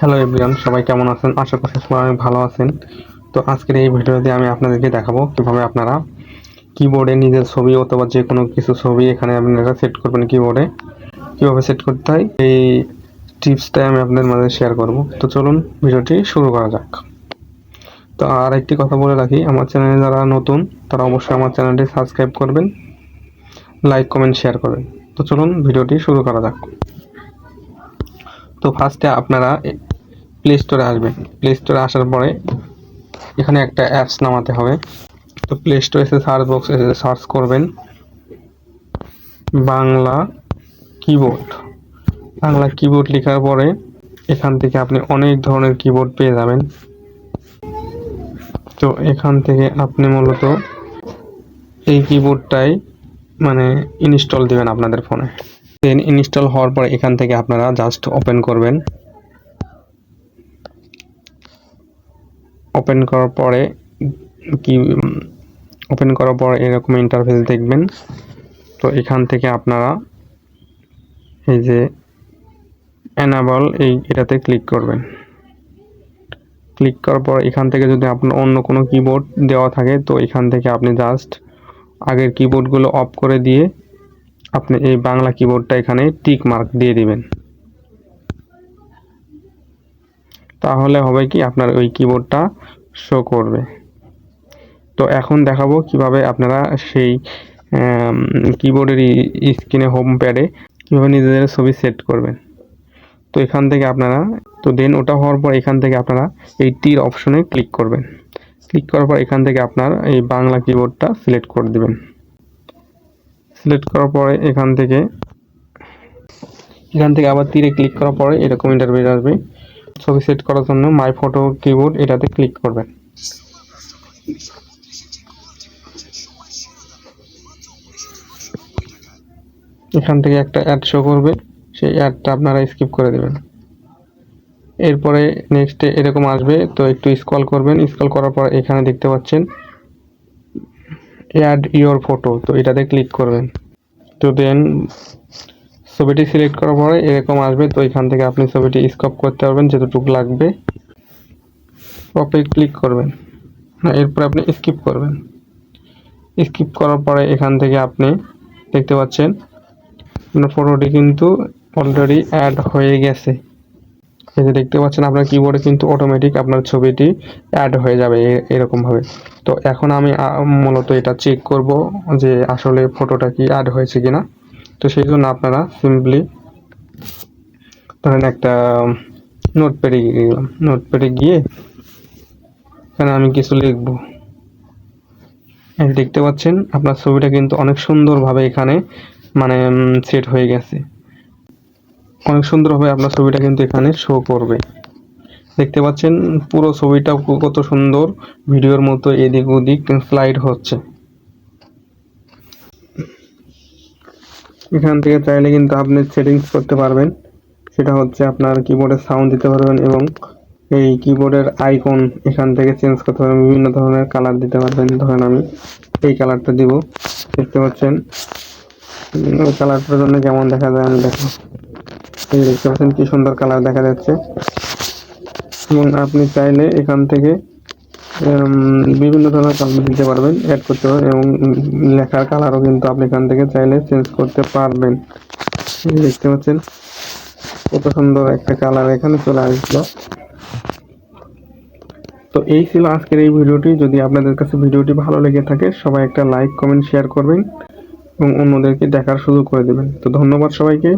Hello everyone সবাই কেমন আছেন? আশা করছি সবাই ভালো আছেন। তো আজকের এই ভিডিওতে আমি আপনাদেরকে দেখাবো কীভাবে আপনারা কিবোর্ডে নিজের ছবি অথবা যে কোনো কিছু ছবি এখানে আপনারা সেট করবেন কিবোর্ডে কীভাবে সেট করতে হয়? এই টিপসটাই আমি আপনাদের মাঝে শেয়ার করব। তো চলুন, ভিডিওটি শুরু করা যাক। তো আর একটি কথা বলে রাখি, আমার চ্যানেলে যারা নতুন, তারা অবশ্যই আমার চ্যানেলটি সাবস্ক্রাইব করবেন লাইক কমেন্ট শেয়ার করবেন। তো চলুন, ভিডিওটি শুরু করা যাক। তো ফার্স্টে আপনারা প্লে স্টোরে আসবেন প্লে স্টোরে আসার পরে এখানে একটা অ্যাপস নামাতে হবে। তো প্লে স্টোরে এসে সার্চ বক্স এসে সার্চ করবেন। বাংলা কিবোর্ড বাংলা কিবোর্ড লেখার পরে এখান থেকে আপনি অনেক ধরনের কিবোর্ড পেয়ে যাবেন। তো এখান থেকে আপনি মূলত এই কিবোর্ডটাই মানে ইনস্টল দিবেন আপনাদের ফোনে দেন ইনস্টল হওয়ার পর এখান থেকে আপনারা জাস্ট ওপেন করবেন। ওপেন করার পরে কি ওপেন করার পর এরকম ইন্টারফেস দেখবেন। তো এখান থেকে আপনারা এই যে অ্যানাবল এই এটাতে ক্লিক করবেন। ক্লিক করার পর এখান থেকে যদি আপনার অন্য কোনো কিবোর্ড দেওয়া থাকে, তো এখান থেকে আপনি জাস্ট আগের কিবোর্ডগুলো অফ করে দিয়ে আপনি এই বাংলা কিবোর্ডটা এখানে টিক মার্ক দিয়ে দিবেন। তাহলে হবে কি, আপনার ওই কিবোর্ডটা শো করবে। তো এখন দেখাবো কীভাবে আপনারা সেই কিবোর্ডের স্ক্রিনে হোম প্যাডে কীভাবে নিজেদের ছবি সেট করবেন। তো এখান থেকে আপনারা, তো দেন ওটা হওয়ার পর এখান থেকে আপনারা এই টির অপশনে ক্লিক করবেন। ক্লিক করার পর এখান থেকে আপনার এই বাংলা কিবোর্ডটা সিলেক্ট করে দিবেন। সিলেক্ট করার পরে এখান থেকে এখান থেকে আবার তীরে ক্লিক করার পরে এরকম ইন্টারভিউ আসবে। ছবি সেট করার জন্য মাই ফটো কিবোর্ড এটাতে ক্লিক করবেন। এখান থেকে একটা অ্যাড শো করবে, সেই অ্যাডটা আপনারা স্কিপ করে দেবেন। এরপরে নেক্সটে এরকম আসবে, তো একটু স্কল করবেন স্কল করার পর এখানে দেখতে পাচ্ছেন অ্যাড ইওর ফটো তো এটাতে ক্লিক করবেন। তো দেন ছবিটি সিলেক্ট করার পরে এরকম আসবে, তো এখান থেকে আপনি ছবিটি স্কপ করতে পারবেন যতটুকু লাগবে। পপে ক্লিক করবেন। এরপর আপনি স্কিপ করবেন। স্কিপ করার পরে এখান থেকে আপনি দেখতে পাচ্ছেন, আপনার ফটোটি কিন্তু অলরেডি অ্যাড হয়ে গেছে। এই যে দেখতে পাচ্ছেন, আপনার কিবোর্ডে কিন্তু অটোমেটিক আপনার ছবিটি অ্যাড হয়ে যাবে এরকমভাবে। তো এখন আমি মূলত এটা চেক করব যে আসলে ফটোটা কি অ্যাড হয়েছে কিনা। তো সেই জন্য আপনারা সিম্পলি ধরেন একটা নোট প্যাডে গেলাম। নোট প্যাডে গিয়ে এখানে আমি কিছু লিখব। দেখতে পাচ্ছেন, আপনার ছবিটা কিন্তু অনেক সুন্দরভাবে এখানে মানে সেট হয়ে গেছে। অনেক সুন্দরভাবে আপনার ছবিটা কিন্তু এখানে শো করবে। দেখতে পাচ্ছেন, পুরো ছবিটা কত সুন্দর, ভিডিওর মতো এদিক ওদিক স্লাইড হচ্ছে। এখান থেকে চাইলে কিন্তু আপনি সেটিংস করতে পারবেন। সেটা হচ্ছে আপনার কিবোর্ডের সাউন্ড দিতে পারবেন এবং এই কিবোর্ডের আইকন এখান থেকে চেঞ্জ করতে পারবেন। বিভিন্ন ধরনের কালার দিতে পারবেন। ধরেন আমি এই কালারটা দিব। দেখতে পাচ্ছেন? কালারটার জন্য কেমন দেখা যায় আমি দেখো। এই দেখতে পাচ্ছেন কি সুন্দর কালার দেখা যাচ্ছে। এবং আপনি চাইলে এখান থেকে বিভিন্ন ধরনের কালার দিতে পারবেন অ্যাড করতে পারবেন এবং লেখার কালারও কিন্তু আপনি এখান থেকে চাইলে চেঞ্জ করতে পারবেন। দেখতে পাচ্ছেন, কত সুন্দর একটা কালার এখানে চলে আসলো। তো এই ছিল আজকের এই ভিডিওটি। যদি আপনাদের কাছে ভিডিওটি ভালো লেগে থাকে, সবাই একটা লাইক কমেন্ট শেয়ার করবেন এবং অন্যদেরকে দেখার সুযোগ করে দেবেন। তো ধন্যবাদ সবাইকে।